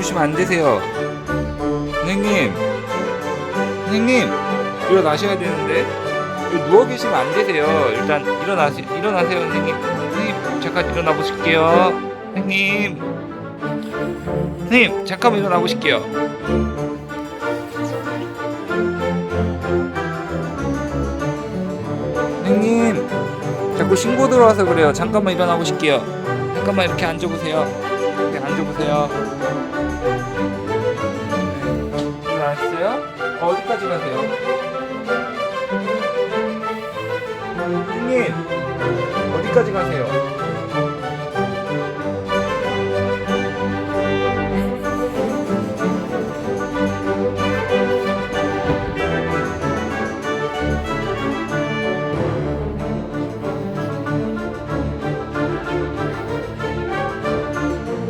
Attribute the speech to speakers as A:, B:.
A: 계시면 안 되세요. 선생님, 선생님, 일어나셔야 되는데 누워 계시면 안 되세요. 일단 일어나시, 일어나세요, 선생님. 선생님, 잠깐 일어나 보실게요. 선생님, 선생님, 잠깐만 일어나 보실게요. 선생님, 자꾸 신고 들어와서 그래요. 잠깐만 일어나 보실게요. 잠깐만 이렇게 앉아보세요. 이렇게 앉아보세요. 어디까지 가세요? 선생님, 어디까지 가세요?